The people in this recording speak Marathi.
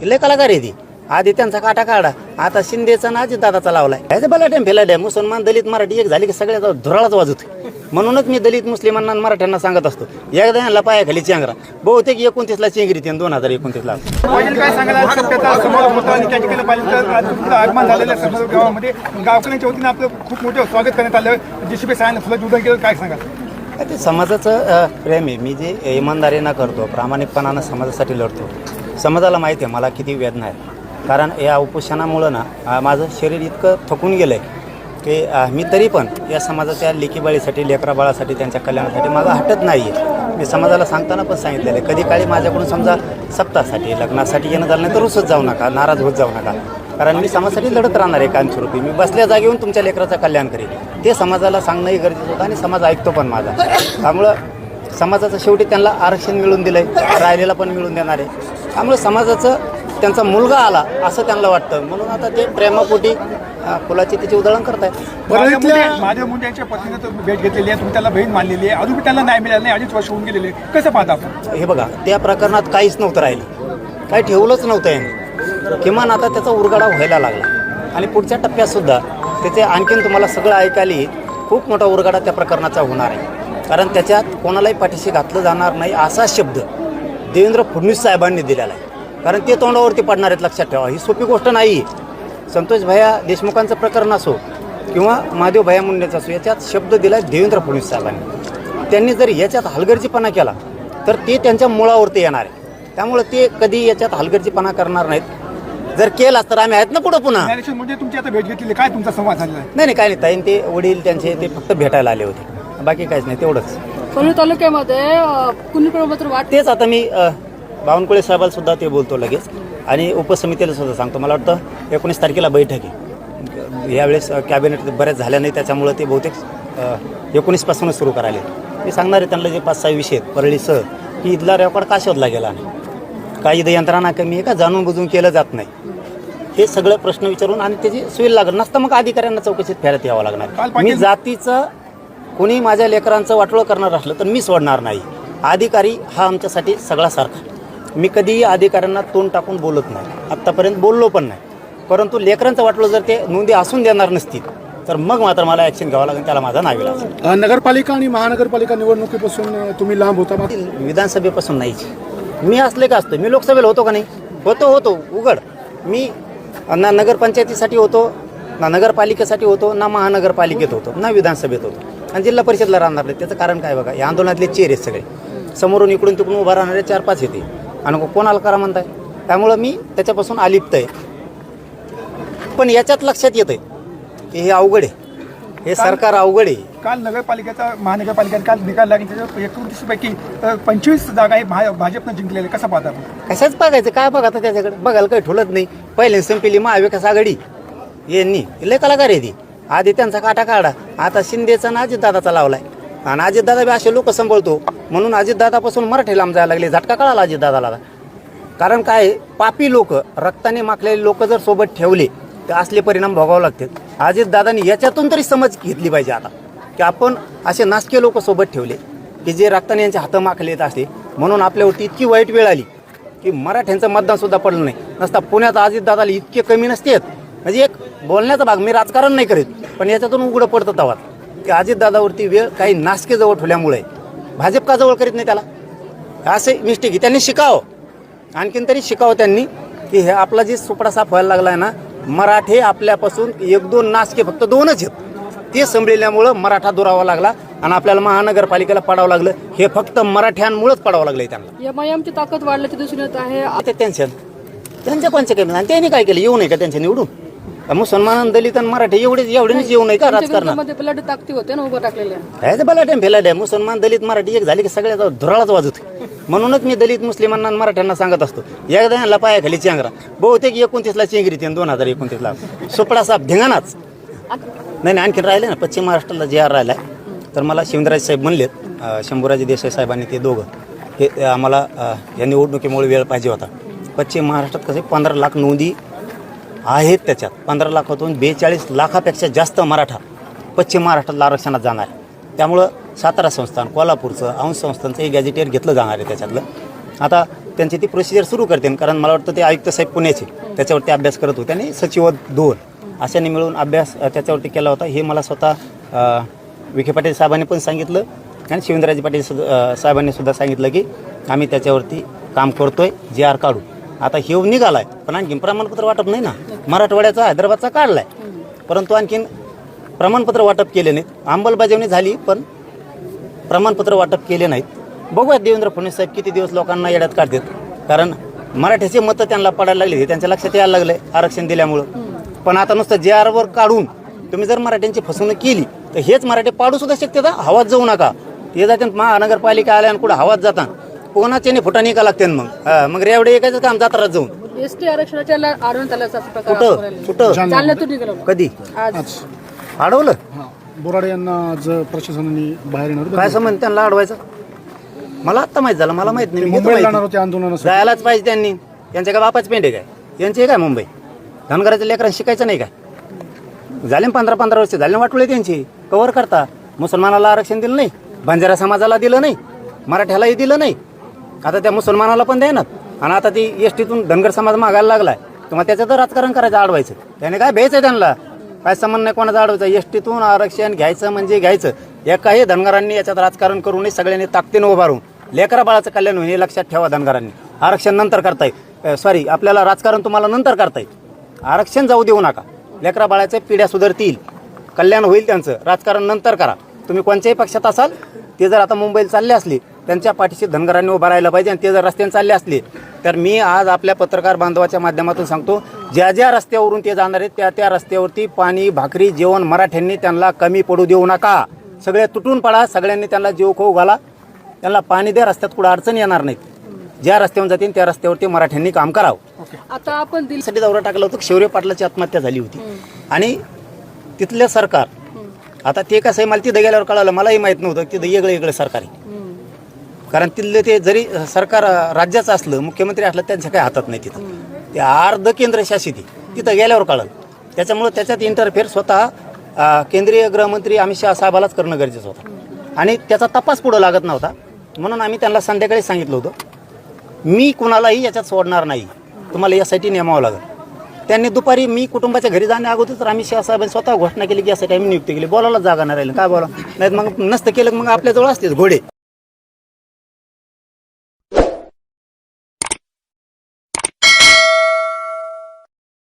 लय कलाकार आहे ती. आधी त्यांचा काटा काढा. आता शिंदेचा ना दादाचा लावलाय. काय बलाट्या फेलाट्या मुसलमान दलित मराठी एक झाली की सगळ्याचा धुराळाच वाजत. म्हणूनच मी दलित मुस्लिमांना आणि मराठ्यांना सांगत असतो. एकदा यांना पायाखाली चेंगरा. बहुतेक एकोणतीसला चेंगरी ते दोन हजार एकोणतीसला. त्याची गावकऱ्यांच्या वतीने आपलं खूप मोठं स्वागत करण्यात आलं. जेसीबी फुलं केलं काय सांगाल? ते समाजाचं प्रेम आहे. मी जे इमानदारीनं करतो प्रामाणिकपणानं समाजासाठी लढतो. समाजाला माहिती आहे मला किती वेदना आहे कारण या उपोषणामुळं ना माझं शरीर इतकं थकून गेलं आहे की मी तरी पण या समाजाच्या लेकीबाळीसाठी लेकरा बाळासाठी त्यांच्या कल्याणासाठी माझं हटत नाही आहे मी समाजाला सांगताना पण सांगितलेलं आहे कधी काळी माझ्याकडून समजा सप्तासाठी लग्नासाठी येणं झालं नाही तर रुसत जाऊ नका नाराज होत जाऊ नका. कारण मी समाजासाठी लढत राहणार आहे कायमस्वरूपी मी बसल्या जागेहून तुमच्या लेकराचं कल्याण करेन. ते समाजाला सांगणंही गरजेचं होतं आणि समाज ऐकतो पण माझा. त्यामुळं समाजाचं शेवटी त्यांना आरक्षण मिळून दिलं आहे राहिलेला पण मिळून देणार आहे. त्यामुळे समाजाचं त्यांचा मुलगा आला असं त्यांना वाटतं. म्हणून आता ते प्रेमापोटी फुलाची त्याची उधळण करतायत. महादेव मुंडे महादेव मुंडे यांच्या पत्नीने तर भेट घेतलेली आहे. तुम्ही त्याला बहीण मानलेली आहे. अजून त्यांना नाही मिळालं नाही. अडीच वर्ष होऊन गेलेले. कसं पाहता आपण? हे बघा त्या प्रकरणात काहीच नव्हतं राहिलं. काही ठेवलंच नव्हतं याने. किमान आता त्याचा उरगाडा व्हायला लागला. आणि पुढच्या टप्प्यातसुद्धा त्याचे आणखीन तुम्हाला सगळं ऐकायला खूप मोठा उरगाडा त्या प्रकरणाचा होणार आहे. कारण त्याच्यात कोणालाही पाठीशी घातलं जाणार नाही असा शब्द देवेंद्र फडणवीस साहेबांनी दिलेला आहे. कारण ते तोंडावरती पडणार आहेत लक्षात ठेवा. ही सोपी गोष्ट नाही. संतोष भैया देशमुखांचं प्रकरण असो किंवा महादेव भैया मुंडेचं असो याच्यात शब्द दिला देवेंद्र फडणवीस साहेबांनी. त्यांनी जर याच्यात हलगर्जीपणा केला तर ते त्यांच्या मुळावरती येणार आहे. त्यामुळे ते कधी याच्यात हलगर्जीपणा करणार नाहीत. जर केला तर आम्ही आहेत ना पुढं पुन्हा? तुमची आता भेट घेतलेली आहे. काय तुमचा संवाद आहे? नाही नाही काय नाही ताईन ते वडील त्यांचे ते फक्त भेटायला आले होते. बाकी काहीच नाही तेवढंच. तालुक्यामध्ये अ, कुणी प्रमात्र वाट तेच आता मी बावनकुळे साहेबाला सुद्धा ते बोलतो लगेच. आणि उपसमितीला सुद्धा सांगतो. मला वाटतं एकोणीस तारखेला बैठक आहे. यावेळेस कॅबिनेट बऱ्याच झाल्या नाही त्याच्यामुळं ते बहुतेक एकोणीसपासूनच सुरू करायले. मी सांगणार आहे त्यांना जे पाच सहा विषय आहेत परळीसह की इथला रेकॉर्ड का शोधला गेला नाही? काही इथं यंत्रणा कमी आहे का? जाणून बुजून केलं जात नाही. हे सगळं प्रश्न विचारून आणि त्याची सुविधा लागणार नसतं मग अधिकाऱ्यांना चौकशीत फेरत यावं लागणार. मी जातीचं कोणी माझ्या लेकरांचं वाटोळं करणार असलं तर मी सोडणार नाही. अधिकारी हा आमच्यासाठी सगळा सारखा. मी कधीही अधिकाऱ्यांना तोंड टाकून बोलत नाही. आत्तापर्यंत बोललो पण नाही. परंतु लेकरांचं वाटलं जर ते नोंदी असून देणार नसतील तर मग मात्र मला ॲक्शन घ्यावं लागेल त्याला माझा नावे लागेल. नगरपालिका आणि महानगरपालिका निवडणुकीपासून तुम्ही लांब होता विधानसभेपासून नाहीच मी असले का असतो मी लोकसभेला होतो का नाही? होतो होतो. उघड. मी ना नगरपंचायतीसाठी होतो ना नगरपालिकेसाठी होतो ना महानगरपालिकेत होतो ना विधानसभेत होतो. आणि जिल्हा परिषदला राहणार नाही त्याचं कारण काय बघा या आंदोलनातले आहेत सगळे. समोरून इकडून तिकडून उभा राहणारे चार पाच येते. आणि कोणाला करा म्हणताय? त्यामुळं मी त्याच्यापासून अलिप्त आहे पण याच्यात लक्षात येतं की हे अवघड आहे. हे सरकार अवघड आहे. काल नगरपालिकेचा महानगरपालिकेने काल निकाल लागला त्याच्यात एकोणतीस पैकी अ, पंचवीस जागा हे भाजपनं जिंकलेल्या आहे. कसं पाहता कशाच बघायचं? काय बघा त्याच्याकडे? बघायला काही ठुलत नाही. पहिले संपेली महाविकास आघाडी. यांनी. लय कलाकार आहे ती. आधी त्यांचा काटा काढा. आता शिंदेचा ना अजितदादाचा लावलाय. आणि अजितदादा बी असे लोक सांभाळतो म्हणून अजितदादापासून मराठी लांब जायला लागले. झटका कळाला अजितदादाला. कारण काय? पापी लोक रक्ताने माखलेले लोक जर सोबत ठेवले तर असले परिणाम भोगावे लागतात. अजितदादांनी याच्यातून तरी समज घेतली पाहिजे आता. की आपण असे नासके लोक सोबत ठेवले की जे रक्ताने यांचे हातं माखले येत असते म्हणून आपल्यावरती इतकी वाईट वेळ आली की मराठ्यांचं मतदान सुद्धा पडलं नाही. नसता पुण्यात अजितदादाला इतके कमी नसतेत. म्हणजे एक बोलण्याचा भाग मी राजकारण नाही करीत पण याच्यातून उघडं पडतं तवात. की अजितदादावरती वेळ काही नासके जवळ ठेवल्यामुळे भाजप का जवळ करीत नाही त्याला? असे मिस्टेक आहे. त्यांनी शिकावं. आणखीन तरी शिकावं त्यांनी की हे आपला जे सुपडा साफ व्हायला लागला आहे ना मराठे आपल्यापासून एक दोन नासके फक्त दोनच आहेत. ते संभळल्यामुळं मराठा दुरावा लागला आणि आपल्याला महानगरपालिकेला पडावं लागलं. हे फक्त मराठ्यांमुळेच पडावं लागलं त्यांना. एम आय एमची ताकद वाढल्याची दिसून येत आहे. आ- ते टेन्शन त्यांच्या कोणच्या कमी आणि त्यांनी काय केलं? येऊ नये का त्यांच्या निवडून? मुसलमान आणि दलित आणि मराठी एवढे एवढेच येऊ नये का राजकारणात? बलाढ्य ताकदी होते ना उभं काय ते मुसलमान दलित मराठी एक झाली की सगळ्याचा धुराळाच वाजत म्हणूनच मी दलित मुस्लिमांना आणि मराठ्यांना सांगत असतो एकदा यांना पायाखाली चेंगरा. बहुतेक एकोणतीसला चेंगरी ते दोन हजार एकोणतीसला. सुपडा साहेब धिंगाणाच. नाही नाही आणखीन राहिले ना. पश्चिम महाराष्ट्राला जे आर राहिला तर मला शिवराज साहेब म्हणलेत अं, शंभूराजे देसाई साहेबांनी ते दोघं. हे आम्हाला अं, या निवडणुकीमुळे वेळ पाहिजे होता. पश्चिम महाराष्ट्रात कसे पंधरा लाख नोंदी आहेत त्याच्यात. पंधरा लाखातून बेचाळीस लाखापेक्षा जास्त मराठा पश्चिम महाराष्ट्रातला आरक्षणात जाणार. आहे. त्यामुळं सातारा संस्थान कोल्हापूरचं औंध संस्थानचं एक गॅजेटेर घेतलं जाणार आहे त्याच्यातलं. आता त्यांची ती प्रोसिजर सुरू करतील कारण मला वाटतं ते आयुक्त साहेब पुण्याचे त्याच्यावरती अभ्यास करत होते आणि सचिव दोन. अशाने मिळून अभ्यास त्याच्यावरती केला होता. हे मला स्वतः विखे पाटील साहेबांनी पण सांगितलं आणि शिवेंद्रराजे पाटील सुद्धा साहेबांनी सुद्धा सांगितलं की आम्ही त्याच्यावरती काम करतोय जे आर काढू. आता हे निघालाय पण आणखीन प्रमाणपत्र वाटप नाही ना. मराठवाड्याचा हैदराबादचा काढलाय. परंतु आणखीन प्रमाणपत्र वाटप केले नाहीत. अंमलबजावणी झाली पण प्रमाणपत्र वाटप केले नाहीत. बघूयात देवेंद्र फडणवीस साहेब किती दिवस लोकांना येड्यात काढतात. कारण मराठ्याचे मतं त्यांना पडायला लागले हे त्यांच्या लक्षात यायला लागले आरक्षण दिल्यामुळं. पण आता नुसतं जे आरवर काढून तुम्ही जर मराठ्यांची फसवणूक केली तर हेच मराठी पाडू सुद्धा शकते हवात जाऊ नका. ते जाते महानगरपालिका आल्या आणि कुठं हवात जातात कोणाच्याने फुटाणी का लागते मग? हा, मग रेवडे एकाच काम जात्रात जाऊन. एसटी आरक्षणाच्या आढळून आल्याचा प्रकार कुठं? समोर आलेला. कुठं? जालन्यातून निघालो. कधी? आज. अडवलं हां बोराडे यांना आज प्रशासनाने बाहेर येणार काय संबंध? त्यांना अडवायचं मला आत्ता माहीत झालं मला माहीत नाही. मी घेतो मुंबईला माहिती. जाणार होते आंदोलनासाठी. जायलाच पाहिजे त्यांनी. यांच्या काय बापाच पेंड आहे काय? यांचे काय मुंबई? धनगराच्या लेकरांना शिकायचं नाही काय? झाले ना पंधरा पंधरा वर्ष. झाले ना वाटोळे त्यांची. कव्हर करता. मुसलमानाला आरक्षण दिलं नाही. बंजारा समाजाला दिलं नाही. मराठ्यालाही दिलं नाही. आता त्या मुसलमानाला पण द्या ना आणि आता ती एस टीतून धनगर समाज मागायला लागलाय. तुम्हाला त्याचं तर राजकारण करायचं अडवायचं त्याने काय भ्यायचं त्यांना? काय संबंध नाही कोणाचा अडवायचं एस टीतून आरक्षण घ्यायचं म्हणजे घ्यायचं. एकाही धनगरांनी याच्यात राजकारण करू नये सगळ्यांनी ताकदीनं उभारून लेकरा बाळाचं कल्याण होईल हे लक्षात ठेवा धनगरांनी. आरक्षण नंतर करताय. सॉरी आपल्याला राजकारण तुम्हाला नंतर करता येईल आरक्षण जाऊ देऊ नका. लेकरा बाळाच्या पिढ्या सुधारतील. कल्याण होईल त्यांचं. राजकारण नंतर करा. तुम्ही कोणत्याही पक्षात असाल ते जर आता मुंबईला चालले असले त्यांच्या पाठीशी धनगरांनी उभं राहायला पाहिजे आणि ते जर रस्त्याने चालले असले तर मी आज आपल्या पत्रकार बांधवाच्या माध्यमातून सांगतो ज्या ज्या रस्त्यावरून ते जाणार आहेत त्या त्या रस्त्यावरती पाणी भाकरी जेवण मराठ्यांनी त्यांना कमी पडू देऊ नका. सगळे तुटून पडा सगळ्यांनी त्यांना जीव खाऊ घाला. त्यांना पाणी द्या रस्त्यात कुठं अडचण येणार नाहीत. ज्या रस्त्यावर जातील त्या रस्त्यावरती मराठ्यांनी काम करावं. आता आपण दिलसाठी दौरा टाकला होता शौर्य पाटलाची आत्महत्या झाली होती. आणि तिथलं सरकार आता ते कसं आहे मला तिथं गेल्यावर कळालं मलाही माहीत नव्हतं की तिथं वेगळं वेगळं सरकार आहे. कारण तिथलं ते जरी सरकार राज्याचं असलं मुख्यमंत्री असलं त्यांच्या काही हातात नाही तिथं. ते अर्ध केंद्र शासित आहे. तिथं गेल्यावर कळलं. त्याच्यामुळं त्याच्यात इंटरफेअर स्वतः केंद्रीय गृहमंत्री अमित शहा साहेबालाच करणं गरजेचं होतं. आणि त्याचा तपास पुढं लागत नव्हता. म्हणून आम्ही त्यांना संध्याकाळी सांगितलं होतं मी कुणालाही याच्यात सोडणार नाही. तुम्हाला यासाठी नेमावं लागेल. त्यांनी दुपारी मी कुटुंबाच्या घरी जाण्या अगोदर अमित शहा साहेबांनी स्वतः घोषणा केली की यासाठी आम्ही नियुक्ती केली. बोलायला जागा नाही राहिली. काय बोला नाहीत मग नसतं केलं मग आपल्याजवळ असतेच घोडे.